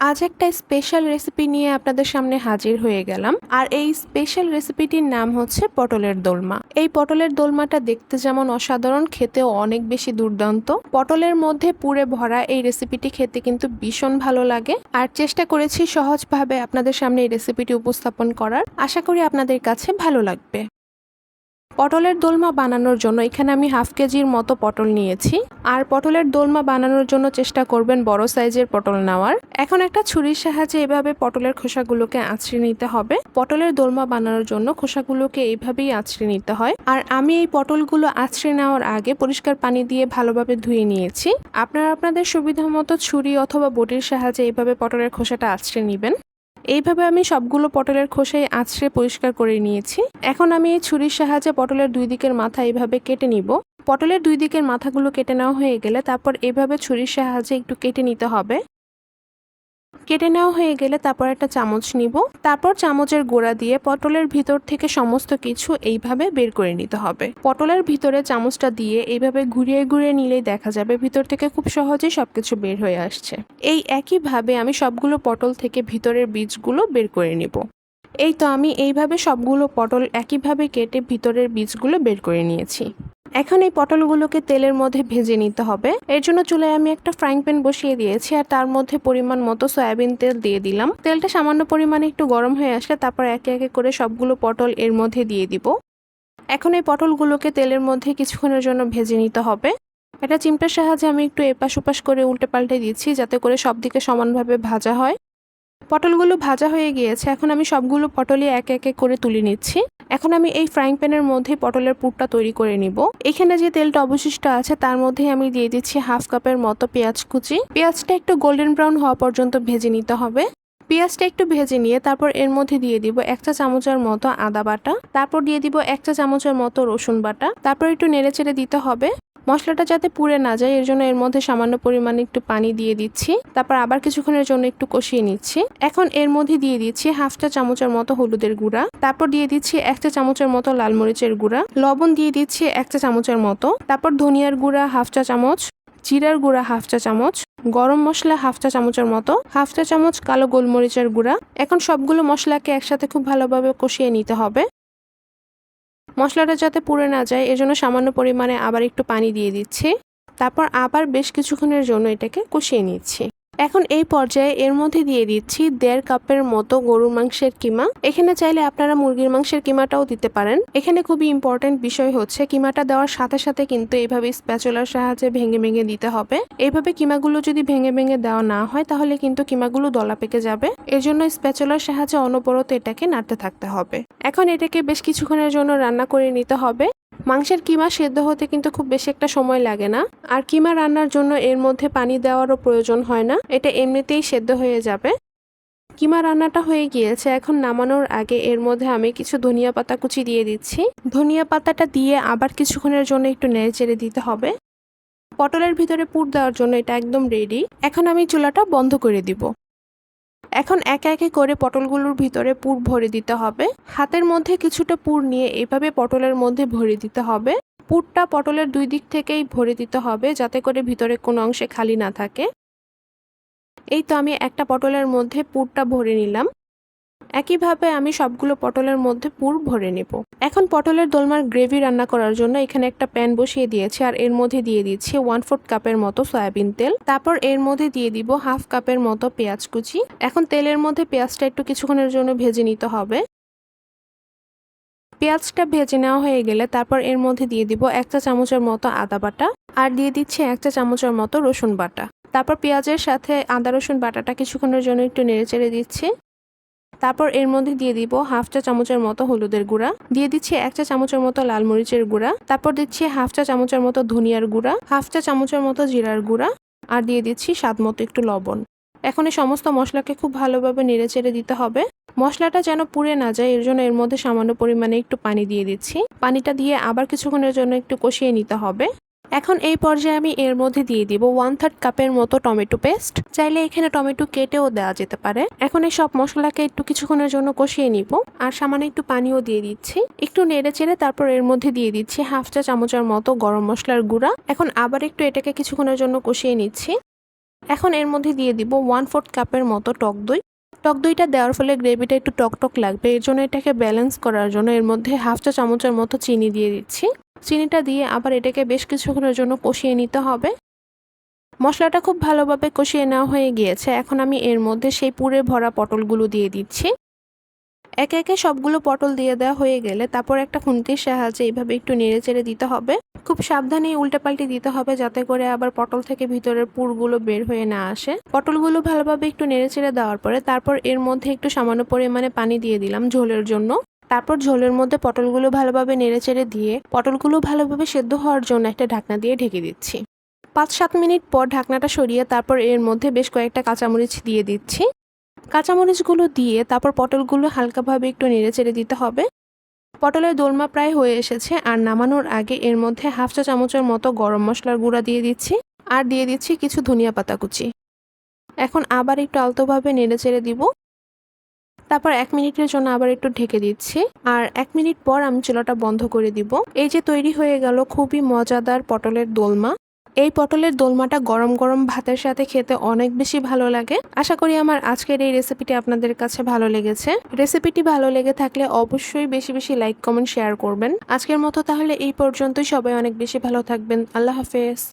আজ একটা special recipe নিয়ে আপনাদের সামনে হাজির হয়ে গেলাম। আর এই স্পেশাল রেসিপিটির নাম হচ্ছে পটলের দোলমা। এই পটলের দোলমাটা দেখতে যেমন অসাধারণ, খেতেও অনেক বেশি দুর্দান্ত। পটলের মধ্যে পুরে ভরা এই রেসিপিটি খেতে কিন্তু ভীষণ ভালো লাগে। আর চেষ্টা করেছি সহজভাবে আপনাদের সামনে এই রেসিপিটি উপস্থাপন করার। আশা করি আপনাদের কাছে ভালো লাগবে। পটলের দোলমা বানানোর জন্য এখানে আমি হাফ কেজির মতো পটল নিয়েছি। আর পটলের দোলমা বানানোর জন্য চেষ্টা করবেন বড় সাইজের পটল নেওয়ার। এখন একটা ছুরির সাহায্যে এভাবে পটলের খোসাগুলোকে আঁচড়ে নিতে হবে। পটলের দোলমা বানানোর জন্য খোসাগুলোকে এইভাবেই আঁচড়ে নিতে হয়। আর আমি এই পটলগুলো আঁচড়ে নেওয়ার আগে পরিষ্কার পানি দিয়ে ভালোভাবে ধুয়ে নিয়েছি। আপনারা আপনাদের সুবিধা মতো ছুরি অথবা বটির সাহায্যে এইভাবে পটলের খোসাটা আঁচড়ে নেবেন। এইভাবে আমি সবগুলো পটলের খোসাই আঁচড়ে পরিষ্কার করে নিয়েছি। এখন আমি এই ছুরির সাহায্যে পটলের দুই দিকের মাথা এইভাবে কেটে নিব। পটলের দুই দিকের মাথাগুলো কেটে নেওয়া হয়ে গেলে তারপর এভাবে ছুরির সাহায্যে একটু কেটে নিতে হবে। কেটে নেওয়া হয়ে গেলে তারপর একটা চামচ নিব। তারপর চামচের গোড়া দিয়ে পটলের ভিতর থেকে সমস্ত কিছু এইভাবে বের করে নিতে হবে। পটলের ভিতরে চামচটা দিয়ে এইভাবে ঘুরিয়ে ঘুরিয়ে নিলেই দেখা যাবে ভিতর থেকে খুব সহজেই সবকিছু বের হয়ে আসছে। এই একইভাবে আমি সবগুলো পটল থেকে ভিতরের বীজগুলো বের করে নিব। এই তো আমি এইভাবে সবগুলো পটল একইভাবে কেটে ভিতরের বীজগুলো বের করে নিয়েছি। এখন এই পটলগুলোকে তেলের মধ্যে ভেজে নিতে হবে। এর জন্য চুলায় আমি একটা ফ্রাইং প্যান বসিয়ে দিয়েছি আর তার মধ্যে পরিমাণ মতো সয়াবিন তেল দিয়ে দিলাম। তেলটা সামান্য পরিমাণে একটু গরম হয়ে আসলে তারপর একে একে করে সবগুলো পটল এর মধ্যে দিয়ে দিব। এখন এই পটলগুলোকে তেলের মধ্যে কিছুক্ষণের জন্য ভেজে নিতে হবে। এটা চিমটার সাহায্যে আমি একটু এপাশ ওপাশ করে উল্টে পাল্টে দিচ্ছি যাতে করে সব দিকে সমানভাবে ভাজা হয়। পটলগুলো ভাজা হয়ে গিয়েছে। এখন আমি সবগুলো পটলই একে একে করে তুলে নিচ্ছি। এখন আমি এই ফ্রাইং প্যানের মধ্যে পটলের পুরটা তৈরি করে নিব। এখানে যে তেলটা অবশিষ্ট আছে, তার মধ্যে আমি দিয়ে দিচ্ছি হাফ কাপের মতো পেঁয়াজ কুচি। পেঁয়াজটা একটু গোল্ডেন ব্রাউন হওয়া পর্যন্ত ভেজে নিতে হবে। পেঁয়াজটা একটু ভেজে নিয়ে তারপর এর মধ্যে দিয়ে দিব এক চা চামচের মতো আদা বাটা। তারপর দিয়ে দিব এক চা চামচের মতো রসুন বাটা। তারপর একটু নেড়ে চেড়ে দিতে হবে। মশলাটা যাতে পুড়ে না যায়, এর জন্য এর মধ্যে সামান্য পরিমাণে একটু পানি দিয়ে দিচ্ছি। তারপর আবার কিছুক্ষণের জন্য একটু কষিয়ে নিচ্ছি। এখন এর মধ্যে দিয়ে দিচ্ছি হাফ চা চামচের মতো হলুদের গুঁড়া। তারপর দিয়ে দিচ্ছি এক চা চামচের মতো লাল মরিচের গুঁড়া। লবণ দিয়ে দিচ্ছি এক চা চামচের মতো। তারপর ধনিয়ার গুঁড়া হাফ চা চামচ, জিরার গুঁড়া হাফ চা চামচ, গরম মশলা হাফ চা চামচের মতো, হাফ চা চামচ কালো গোলমরিচের গুঁড়া। এখন সবগুলো মশলাকে একসাথে খুব ভালোভাবে কষিয়ে নিতে হবে। মশলাটা যাতে পুড়ে না যায়, এজন্য সামান্য পরিমাণে আবার একটু পানি দিয়ে দিচ্ছি। তারপর আবার বেশ কিছুক্ষণের জন্য এটাকে কষিয়ে নিচ্ছি। এখন এই পর্যায়ে এর মধ্যে দিয়ে দিচ্ছি দেড় কাপের মতো গরুর মাংসের কিমা। এখানে চাইলে আপনারা মুরগির মাংসের কিমাটাও দিতে পারেন। এখানে খুবই ইম্পর্টেন্ট বিষয় হচ্ছে, কিমাটা দেওয়ার সাথে সাথে কিন্তু এইভাবে স্প্যাচুলার সাহায্যে ভেঙে ভেঙে দিতে হবে। এইভাবে কিমাগুলো যদি ভেঙে ভেঙে দেওয়া না হয়, তাহলে কিন্তু কিমাগুলো দলা পেকে যাবে। এর জন্য স্প্যাচুলার সাহায্যে অনবরত এটাকে নাড়তে থাকতে হবে। এখন এটাকে বেশ কিছুক্ষণের জন্য রান্না করে নিতে হবে। মাংসের কিমা সেদ্ধ হতে কিন্তু খুব বেশি একটা সময় লাগে না। আর কিমা রান্নার জন্য এর মধ্যে পানি দেওয়ারও প্রয়োজন হয় না। এটা এমনিতেই সেদ্ধ হয়ে যাবে। কিমা রান্নাটা হয়ে গিয়েছে। এখন নামানোর আগে এর মধ্যে আমি কিছু ধনিয়া পাতা কুচি দিয়ে দিচ্ছি। ধনিয়া পাতাটা দিয়ে আবার কিছুক্ষণের জন্য একটু নেড়ে চেড়ে দিতে হবে। পটলের ভিতরে পুর দেওয়ার জন্য এটা একদম রেডি এখন আমি চুলাটা বন্ধ করে দিব। এখন একে একে করে পটলগুলোর ভিতরে পুর ভরে দিতে হবে। হাতের মধ্যে কিছুটা পুর নিয়ে এভাবে পটলের মধ্যে ভরে দিতে হবে। পুরটা পটলের দুই দিক থেকেই ভরে দিতে হবে যাতে করে ভিতরে কোনো অংশে খালি না থাকে। এই তো আমি একটা পটলের মধ্যে পুরটা ভরে নিলাম। একইভাবে আমি সবগুলো পটলের মধ্যে পুর ভরে নেব। এখন পটলের দোলমার গ্রেভি রান্না করার জন্য এখানে একটা প্যান বসিয়ে দিয়েছি আর এর মধ্যে দিয়ে দিচ্ছি ওয়ান ফোর্থ কাপের মতো সয়াবিন তেল। তারপর এর মধ্যে দিয়ে দিব হাফ কাপের মতো পেঁয়াজ কুচি। এখন তেলের মধ্যে পেঁয়াজটা একটু কিছুক্ষণের জন্য ভেজে নিতে হবে। পেঁয়াজটা ভেজে নেওয়া হয়ে গেলে তারপর এর মধ্যে দিয়ে দিব এক চা চামচের মতো আদা বাটা আর দিয়ে দিচ্ছি এক চা চামচের মতো রসুন বাটা। তারপর পেঁয়াজের সাথে আদা রসুন বাটাটা কিছুক্ষণের জন্য একটু নেড়ে চেড়ে দিচ্ছি। তারপর এর মধ্যে দিয়ে দিব হাফ চা চামচের মতো হলুদের গুঁড়া। দিয়ে দিচ্ছি এক চা চামচের মতো লাল মরিচের গুঁড়া। তারপর দিচ্ছি হাফ চা চামচের মতো ধনিয়ার গুঁড়া, হাফ চা চামচের মতো জিরার গুঁড়া আর দিয়ে দিচ্ছি স্বাদ মতো একটু লবণ। এখন এই সমস্ত মশলাকে খুব ভালোভাবে নেড়ে চেড়ে দিতে হবে। মশলাটা যেন পুড়ে না যায়, এর জন্য এর মধ্যে সামান্য পরিমাণে একটু পানি দিয়ে দিচ্ছি। পানিটা দিয়ে আবার কিছুক্ষণের জন্য একটু কষিয়ে নিতে হবে। এখন এই পর্যায়ে আমি এর মধ্যে দিয়ে দিব ওয়ান থার্ড কাপের মতো টমেটো পেস্ট চাইলে এখানে টমেটো কেটেও দেওয়া যেতে পারে। এখন এই সব মশলাকে একটু কিছুক্ষণের জন্য কষিয়ে নিব। আর সামান্য একটু পানিও দিয়ে দিচ্ছি। একটু নেড়ে চেড়ে তারপর এর মধ্যে দিয়ে দিচ্ছি হাফ চা চামচের মতো গরম মশলার গুঁড়া। এখন আবার একটু এটাকে কিছুক্ষণের জন্য কষিয়ে নিচ্ছি। এখন এর মধ্যে দিয়ে দিব ওয়ান ফোর্থ কাপের মতো টক দই। টক দইটা দেওয়ার ফলে গ্রেভিটা একটু টক টক লাগবে। এর জন্য এটাকে ব্যালেন্স করার জন্য এর মধ্যে হাফ চা চামচের মতো চিনি দিয়ে দিচ্ছি। চিনিটা দিয়ে আবার এটাকে বেশ কিছুক্ষণের জন্য কষিয়ে নিতে হবে। মশলাটা খুব ভালোভাবে কষিয়ে নেওয়া হয়ে গিয়েছে। এখন আমি এর মধ্যে সেই পুরে ভরা পটলগুলো দিয়ে দিচ্ছি। একে একে সবগুলো পটল দিয়ে দেওয়া হয়ে গেলে তারপর একটা খুন্তির সাহায্যে এইভাবে একটু নেড়ে চেড়ে দিতে হবে। খুব সাবধানে উল্টাপাল্টি দিতে হবে যাতে করে আবার পটল থেকে ভিতরের পুরগুলো বের হয়ে না আসে। পটলগুলো ভালোভাবে একটু নেড়ে চেড়ে দেওয়ার পরে তারপর এর মধ্যে একটু সামান্য পরিমাণে পানি দিয়ে দিলাম ঝোলের জন্য। তারপর ঝোলের মধ্যে পটলগুলো ভালোভাবে নেড়ে চেড়ে দিয়ে পটলগুলো ভালোভাবে সেদ্ধ হওয়ার জন্য একটা ঢাকনা দিয়ে ঢেকে দিচ্ছি। পাঁচ সাত মিনিট পর ঢাকনাটা সরিয়ে তারপর এর মধ্যে বেশ কয়েকটা কাঁচামরিচ দিয়ে দিচ্ছি। কাঁচামরিচগুলো দিয়ে তারপর পটলগুলো হালকাভাবে একটু নেড়ে চেড়ে দিতে হবে। পটলের দোলমা প্রায় হয়ে এসেছে আর নামানোর আগে এর মধ্যে হাফ চা চামচের মতো গরম মশলার গুঁড়া দিয়ে দিচ্ছি আর দিয়ে দিচ্ছি কিছু ধনিয়া পাতা কুচি। এখন আবার একটু আলতোভাবে নেড়ে চেড়ে দিব। তারপর এক মিনিটের জন্য আবার একটু ঢেকে দিচ্ছি। আর এক মিনিট পর আমি চুলাটা বন্ধ করে দিব। এই যে তৈরি হয়ে গেল খুবই মজাদার পটলের দোলমা। এই পটলের দোলমাটা গরম গরম ভাতের সাথে খেতে অনেক বেশি ভালো লাগে। আশা করি আমার আজকের এই রেসিপিটি আপনাদের কাছে ভালো লেগেছে। রেসিপিটি ভালো লেগে থাকলে অবশ্যই বেশি বেশি লাইক, কমেন্ট, শেয়ার করবেন। আজকের মতো তাহলে এই পর্যন্তই। সবাই অনেক বেশি ভালো থাকবেন। আল্লাহ হাফেজ।